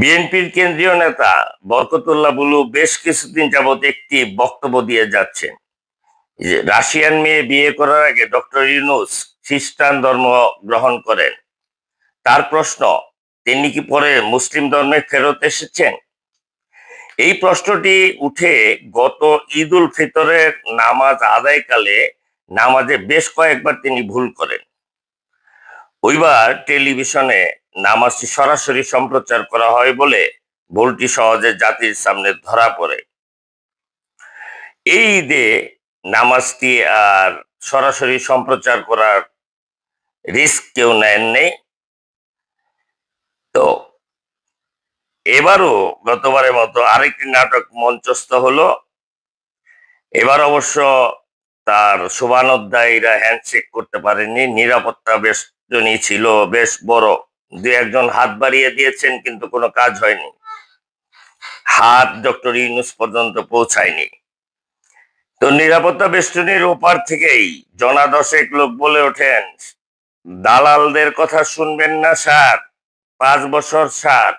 বিএনপির কেন্দ্রীয় নেতা বরকতুল্লাহ বুলু বেশ কিছুদিন যাবত একটি বক্তব্য দিয়ে যাচ্ছেন। রাশিয়ান মেয়ে বিয়ে করার আগে ডক্টর ইউনুস খ্রিস্টান ধর্ম গ্রহণ করেন। তার প্রশ্ন, তিনি কি পরে মুসলিম ধর্মে ফেরত এসেছেন? এই প্রশ্নটি উঠে গত ঈদ উল ফিতরের নামাজ আদায়কালে নামাজে বেশ কয়েকবার তিনি ভুল করেন। ওইবার টেলিভিশনে নামাজটি সরাসরি সম্প্রচার করা হয় বলে ভুলটি সহজে জাতির সামনে ধরা পড়ে। এই ঈদে নামাজটি আর সরাসরি সম্প্রচার করার রিস্ক কেউ নেননি তো এবারও গতবারের মতো আরেকটি নাটক মঞ্চস্থ হলো। এবার অবশ্য তার শুভানোধ্যায়ীরা হ্যান্ডশেক করতে পারেনি নিরাপত্তা বেষ্টনী ছিল, বেশ বড়। দু একজন হাত বাড়িয়ে দিয়েছেন, কিন্তু কোনো কাজ হয়নি। হাত ডক্টর ইউনুস পর্যন্ত পৌঁছায়নি। তো নিরাপত্তা বেষ্টনীর ওপার থেকেই জনা দশেক লোক বলে ওঠেন, দালালদের কথা শুনবেন না, স্যার। পাঁচ বছর, স্যার।